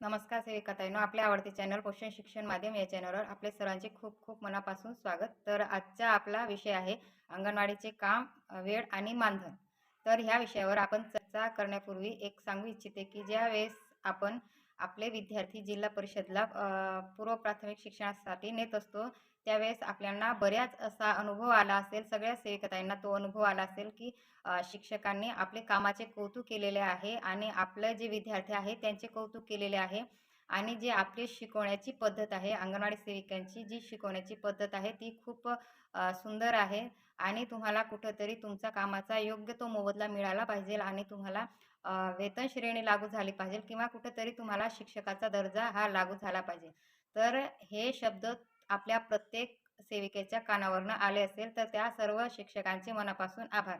नमस्कार सेविकाताईनो आपल्या आवडते चॅनल पोषण शिक्षण माध्यम या चॅनलवर आपले सर्वांचे खूप खूप मनापासून स्वागत. तर आजचा आपला विषय आहे अंगणवाडीचे काम वेळ आणि मानधन. तर ह्या विषयावर आपण चर्चा करण्यापूर्वी एक सांगू इच्छिते की ज्या वेळेस आपण आपले विद्यार्थी जिल्हा परिषदला पूर्व प्राथमिक शिक्षणासाठी नेत असतो त्यावेळेस आपल्याला बऱ्याच असा अनुभव आला असेल सगळ्या सेविकताईंना तो अनुभव आला असेल की शिक्षकांनी आपले कामाचे कौतुक केलेले आहे आणि आपलं जे विद्यार्थी आहे त्यांचे कौतुक केलेले आहे आणि जे आपली शिकवण्याची पद्धत आहे अंगणवाडी सेविकांची जी शिकवण्याची पद्धत आहे ती खूप सुंदर आहे आणि तुम्हाला कुठंतरी तुमचा कामाचा योग्य तो मोबदला मिळाला पाहिजे आणि तुम्हाला वेतन श्रेणी लागू झाली पाहिजे किंवा कुठंतरी तुम्हाला शिक्षकाचा दर्जा हा लागू झाला पाहिजे. तर हे शब्द आपल्या प्रत्येक सेविकेच्या कानावरनं आले असेल तर त्या सर्व शिक्षकांचे मनापासून आभार.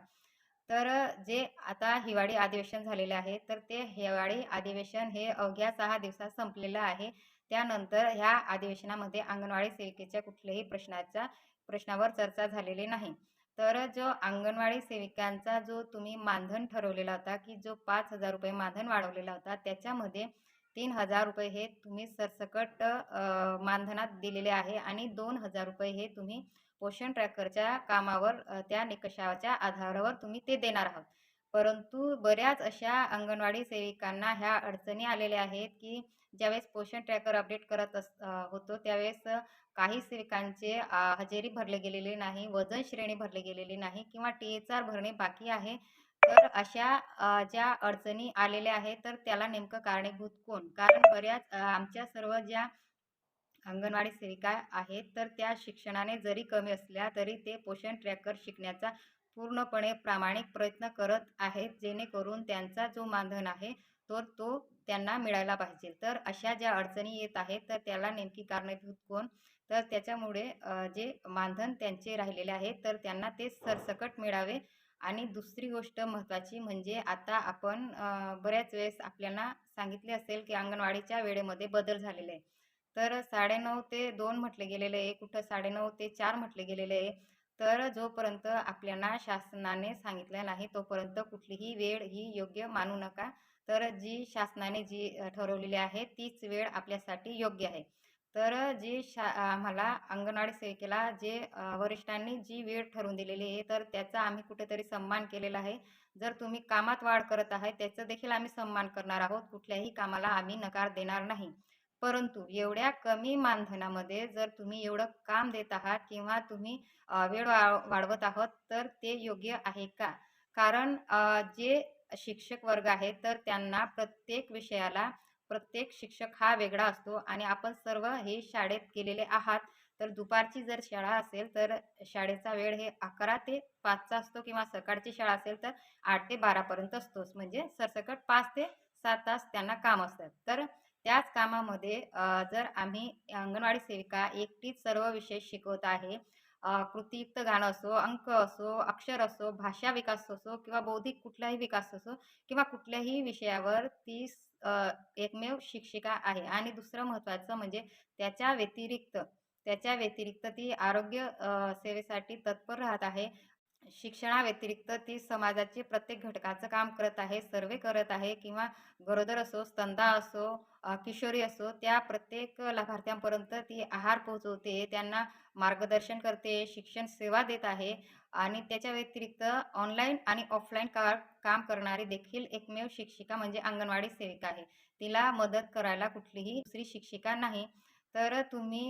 तर जे आता हिवाळी अधिवेशन झालेले आहे तर ते हिवाळी अधिवेशन हे अवघ्या सहा दिवसात संपलेलं आहे. त्यानंतर ह्या अधिवेशनामध्ये अंगणवाडी सेविकेच्या कुठल्याही प्रश्नाच्या प्रश्नावर चर्चा झालेली नाही. तर जो अंगणवाडी सेविकांचा जो तुम्ही मानधन ठरवलेला होता की जो पाच हजार रुपये मानधन वाढवलेला होता त्याच्यामध्ये तीन हजार रुपये हे तुम्ही सरसकट मानधनात दिलेले आहे आणि दोन हजार रुपये हे तुम्ही पोषण ट्रॅकरच्या कामावर त्या निकषाच्या आधारावर तुम्ही ते देणार आहात. परंतु बऱ्याच अशा अंगणवाडी सेविकांना ह्या अडचणी आलेल्या आहेत की ज्यावेळेस पोषण ट्रॅकर अपडेट करत अस होतो त्यावेळेस काही सेविकांचे हजेरी भरले गेलेली नाही वजन श्रेणी भरली गेलेली नाही किंवा टी एच आर भरणे बाकी आहे. तर अशा ज्या अडचणी आलेल्या आहेत तर त्याला नेमकं कारणीभूत कोण? कारण बऱ्याच आमच्या सर्व ज्या अंगणवाडी सेविका आहेत तर त्या शिक्षणाने जरी कमी असल्या तरी ते पोषण ट्रॅकर शिकण्याचा पूर्णपणे प्रामाणिक प्रयत्न करत आहेत जेणेकरून त्यांचा जो मानधन आहे तर तो त्यांना मिळायला पाहिजे. तर अशा ज्या अडचणी येत आहेत तर त्याला नेमकी कारणीभूत कोण? तर त्याच्यामुळे जे मानधन त्यांचे राहिलेले आहे तर त्यांना ते सरसकट मिळावे आणि दुसरी गोष्ट महत्त्वाची म्हणजे आता आपण बऱ्याच वेळेस आपल्याला सांगितले असेल की अंगणवाडीच्या वेळेमध्ये बदल झालेले आहे तर साडेनऊ ते दोन म्हटले गेलेले आहे कुठं साडेनऊ ते चार म्हटले गेलेले आहे. तर जोपर्यंत आपल्याला शासनाने सांगितलं नाही तोपर्यंत कुठलीही वेळ ही योग्य मानू नका. तर जी शासनाने जी ठरवलेली आहे तीच वेळ आपल्यासाठी योग्य आहे. तर जी शा आम्हाला अंगणवाडी सेविकेला जे वरिष्ठांनी जी वेळ ठरवून दिलेली आहे तर त्याचा आम्ही कुठेतरी सन्मान केलेला आहे. जर तुम्ही कामात वाढ करत आहे त्याचं देखील आम्ही सन्मान करणार आहोत. कुठल्याही कामाला आम्ही नकार देणार नाही. परंतु एवढ्या कमी मानधनामध्ये जर तुम्ही एवढं काम देत आहात किंवा तुम्ही वेळ वाढवत आहात तर ते योग्य आहे का? कारण जे शिक्षक वर्ग आहे तर त्यांना प्रत्येक विषयाला प्रत्येक शिक्षक हा वेगळा असतो आणि आपण सर्व हे शाळेत गेलेले आहात. तर दुपारची जर शाळा असेल तर शाळेचा वेळ हे अकरा ते पाचचा असतो किंवा सकाळची शाळा असेल तर आठ ते बारापर्यंत असतोच. म्हणजे सरसकट पाच ते सात तास त्यांना काम असतात. तर त्याच कामामध्ये जर आम्ही अंगणवाडी सेविका एकटीच सर्व विषय शिकवत आहे कृतीयुक्त गाणं असो अंक असो अक्षर असो भाषा विकास असो किंवा बौद्धिक कुठलाही विकास असो किंवा कुठल्याही विषयावर ती एकमेव शिक्षिका आहे. आणि दुसरं महत्त्वाचं म्हणजे त्याच्या व्यतिरिक्त त्याच्या व्यतिरिक्त ती आरोग्य सेवेसाठी तत्पर राहत आहे. शिक्षणाव्यतिरिक्त ती समाजाचे प्रत्येक घटकाचं काम करत आहे सर्वे करत आहे किंवा गरोदर असो स्तंदा असो किशोरी असो त्या प्रत्येक लाभार्थ्यांपर्यंत ती आहार पोहोचवते त्यांना मार्गदर्शन करते शिक्षण सेवा देत आहे आणि त्याच्या व्यतिरिक्त ऑनलाईन आणि ऑफलाईन का काम करणारी देखील एकमेव शिक्षिका म्हणजे अंगणवाडी सेविका आहे. तिला मदत करायला कुठलीही दुसरी शिक्षिका नाही. तर तुम्ही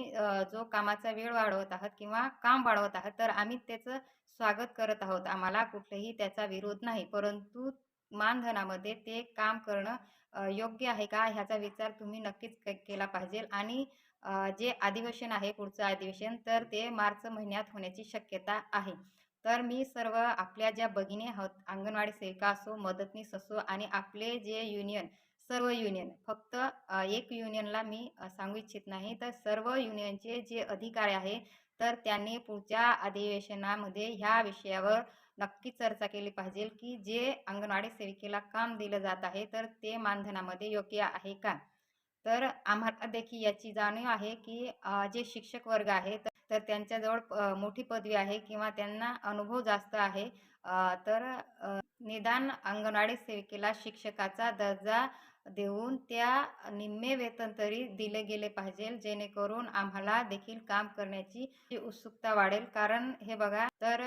जो कामाचा वेळ वाढवत आहात किंवा काम वाढवत आहात तर आम्ही त्याचं स्वागत करत आहोत. आम्हाला कुठलेही त्याचा विरोध नाही. परंतु मानधनामध्ये ते काम करणं योग्य आहे का? ह्याचा विचार तुम्ही नक्कीच केला पाहिजे. आणि जे अधिवेशन आहे पुढचं अधिवेशन तर ते मार्च महिन्यात होण्याची शक्यता आहे. तर मी सर्व आपल्या ज्या भगिनी आहोत अंगणवाडी सेविका असो मदतनीस असो आणि आपले जे युनियन सर्व युनियन फक्त एक युनियनला मी सांगू इच्छित नाही. तर सर्व युनियनचे जे अधिकारी आहे तर त्यांनी पुढच्या अधिवेशनामध्ये ह्या विषयावर नक्की चर्चा केली पाहिजे की जे अंगणवाडी सेविकेला काम दिलं जात आहे तर ते मानधनामध्ये योग्य आहे का? तर आम्हाला देखील याची जाणीव आहे की जे शिक्षक वर्ग आहे तर त्यांच्याजवळ मोठी पदवी आहे किंवा त्यांना अनुभव जास्त आहे तर निदान अंगणवाडी सेविकेला शिक्षकाचा दर्जा देऊन त्या निम्मे वेतन तरी दिले गेले पाहिजे. जेणेकरून आम्हाला देखील काम करण्याची उत्सुकता वाढेल. कारण हे बघा तर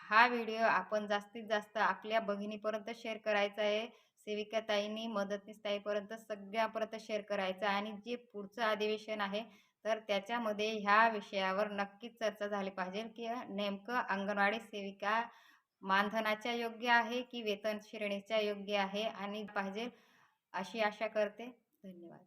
हा व्हिडिओ आपण जास्तीत जास्त आपल्या बहिणीपर्यंत शेअर करायचा आहे. सेविका ताईंनी मदतनीस ताईपर्यंत सगळ्यापर्यंत शेअर करायचा आहे. आणि जे पुढचं अधिवेशन आहे तर त्याच्यामध्ये ह्या विषयावर नक्कीच चर्चा झाली पाहिजे की नेमकं अंगणवाडी सेविका मानधनाच्या योग्य आहे की वेतन श्रेणीच्या योग्य आहे आणि पाहिजे अशी आशा करते. धन्यवाद.